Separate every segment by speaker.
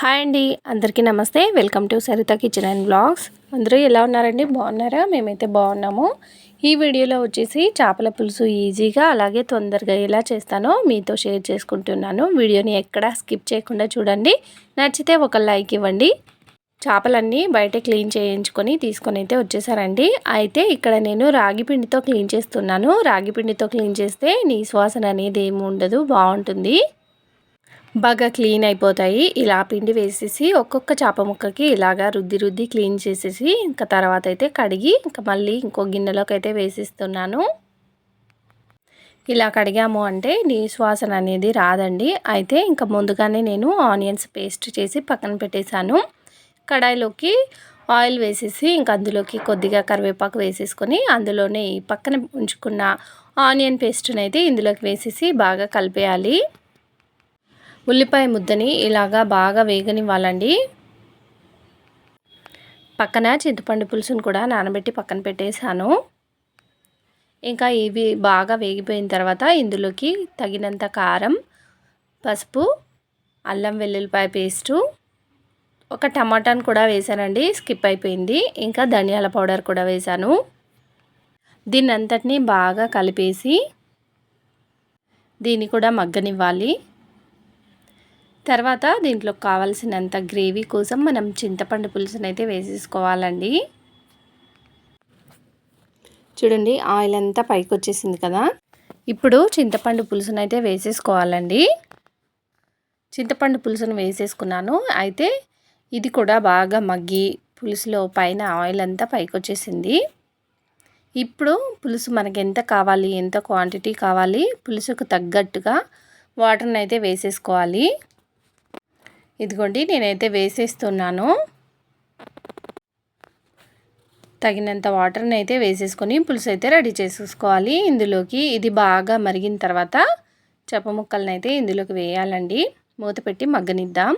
Speaker 1: Hi అండి. అందరికీ నమస్తే. Welcome to Saritha kitchen and blogs. అందరూ ఎలా ఉన్నారండి? బాగున్నారా? మేమైతే బాగున్నాము. ఈ వీడియోలో వచ్చేసి చేపల పులుసు ఈజీగా అలాగే తొందరగా ఎలా చేస్తానో మీతో షేర్ చేసుకుంటున్నాను. వీడియోని ఎక్కడా స్కిప్ చేయకుండా చూడండి. నచ్చితే ఒక లైక్ ఇవ్వండి. చేపలన్నీ బయట క్లీన్ చేయించుకొని తీసుకొని అయితే వచ్చేసారండి. అయితే ఇక్కడ నేను రాగి పిండితో క్లీన్ చేస్తున్నాను. రాగి పిండితో క్లీన్ చేస్తే నీ శ్వాసన అనేది ఏమి ఉండదు. బాగుంటుంది. బాగా క్లీన్ అయిపోతాయి. ఇలా పిండి వేసేసి ఒక్కొక్క చేప ముక్కకి ఇలాగా రుద్ది రుద్ది క్లీన్ చేసేసి ఇంకా తర్వాత అయితే కడిగి ఇంకా మళ్ళీ ఇంకో గిన్నెలోకి అయితే వేసిస్తున్నాను. ఇలా కడిగాము అంటే నీ శ్వాసన అనేది రాదండి. అయితే ఇంకా ముందుగానే నేను ఆనియన్స్ పేస్ట్ చేసి పక్కన పెట్టేశాను. కడాయిలోకి ఆయిల్ వేసేసి ఇంకా అందులోకి కొద్దిగా కరివేపాకు వేసేసుకొని అందులోనే పక్కన ఉంచుకున్న ఆనియన్ పేస్ట్ని అయితే ఇందులోకి వేసేసి బాగా కలిపేయాలి. ఉల్లిపాయ ముద్దని ఇలాగా బాగా వేగనివ్వాలండి. పక్కన చింతపండు పులుసును కూడా నానబెట్టి పక్కన పెట్టేశాను. ఇంకా ఇవి బాగా వేగిపోయిన తర్వాత ఇందులోకి తగినంత కారం పసుపు అల్లం వెల్లుల్లిపాయ పేస్టు ఒక టమాటాను కూడా వేసానండి స్కిప్ అయిపోయింది. ఇంకా ధనియాల పౌడర్ కూడా వేశాను. దీన్ని అంతటినీ బాగా కలిపేసి దీన్ని కూడా మగ్గనివ్వాలి. తర్వాత దీంట్లో కావాల్సినంత గ్రేవీ కోసం మనం చింతపండు పులుసునైతే వేసేసుకోవాలండి. చూడండి ఆయిల్ అంతా పైకి వచ్చేసింది కదా. ఇప్పుడు చింతపండు పులుసునైతే వేసేసుకోవాలండి. చింతపండు పులుసును వేసేసుకున్నాను. అయితే ఇది కూడా బాగా మగ్గి పులుసులో పైన ఆయిల్ అంతా పైకి వచ్చేసింది ఇప్పుడు పులుసు మనకి ఎంత కావాలి ఎంత క్వాంటిటీ కావాలి పులుసుకు తగ్గట్టుగా వాటర్ని అయితే వేసేసుకోవాలి. ఇదిగోండి నేనైతే వేసేస్తున్నాను. తగినంత వాటర్ని అయితే వేసేసుకొని పులుసు అయితే రెడీ చేసేసుకోవాలి ఇందులోకి ఇది బాగా మరిగిన తర్వాత చేప ముక్కలను అయితే ఇందులోకి వేయాలండి. మూత పెట్టి మగ్గనిద్దాం.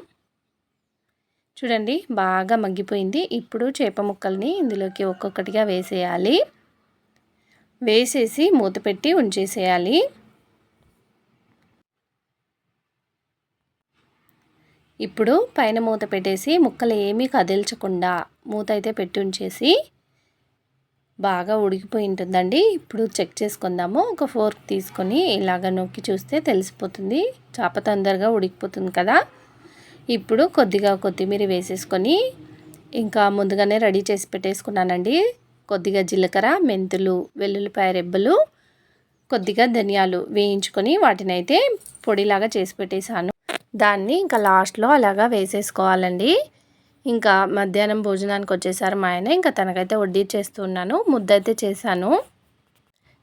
Speaker 1: చూడండి బాగా మగ్గిపోయింది. ఇప్పుడు చేప ముక్కల్ని ఇందులోకి ఒక్కొక్కటిగా వేసేయాలి. వేసేసి మూత పెట్టి ఉంచేసేయాలి. ఇప్పుడు పైన మూత పెట్టేసి ముక్కలు ఏమీ కదిల్చకుండా మూత అయితే పెట్టి ఉంచేసి బాగా ఉడికిపోయి ఉంటుందండి. ఇప్పుడు చెక్ చేసుకుందాము. ఒక ఫోర్క్ తీసుకొని ఇలాగ నొక్కి చూస్తే తెలిసిపోతుంది. చేప తొందరగా ఉడికిపోతుంది కదా. ఇప్పుడు కొద్దిగా కొత్తిమీర వేసేసుకొని ఇంకా ముందుగానే రెడీ చేసి పెట్టేసుకున్నానండి. కొద్దిగా జీలకర్ర మెంతులు వెల్లుల్లిపాయ రెబ్బలు కొద్దిగా ధనియాలు వేయించుకొని వాటిని అయితే పొడిలాగా చేసి పెట్టేశాను. దాన్ని ఇంకా లాస్ట్లో అలాగా వేసేసుకోవాలండి. ఇంకా మధ్యాహ్నం భోజనానికి వచ్చేసారు మా ఆయన. ఇంకా తనకైతే వడ్డీ చేస్తున్నాను ముద్ద అయితే చేశాను.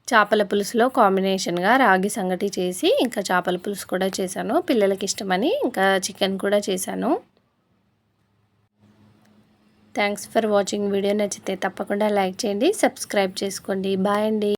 Speaker 1: చేపల పులుసులో కాంబినేషన్గా రాగి సంగటి చేసి ఇంకా చేపల పులుసు కూడా చేశాను. పిల్లలకి ఇష్టమని ఇంకా చికెన్ కూడా చేశాను. Thanks for watching. వీడియో నచ్చితే తప్పకుండా లైక్ చేయండి సబ్స్క్రైబ్ చేసుకోండి. బాయ్ అండి.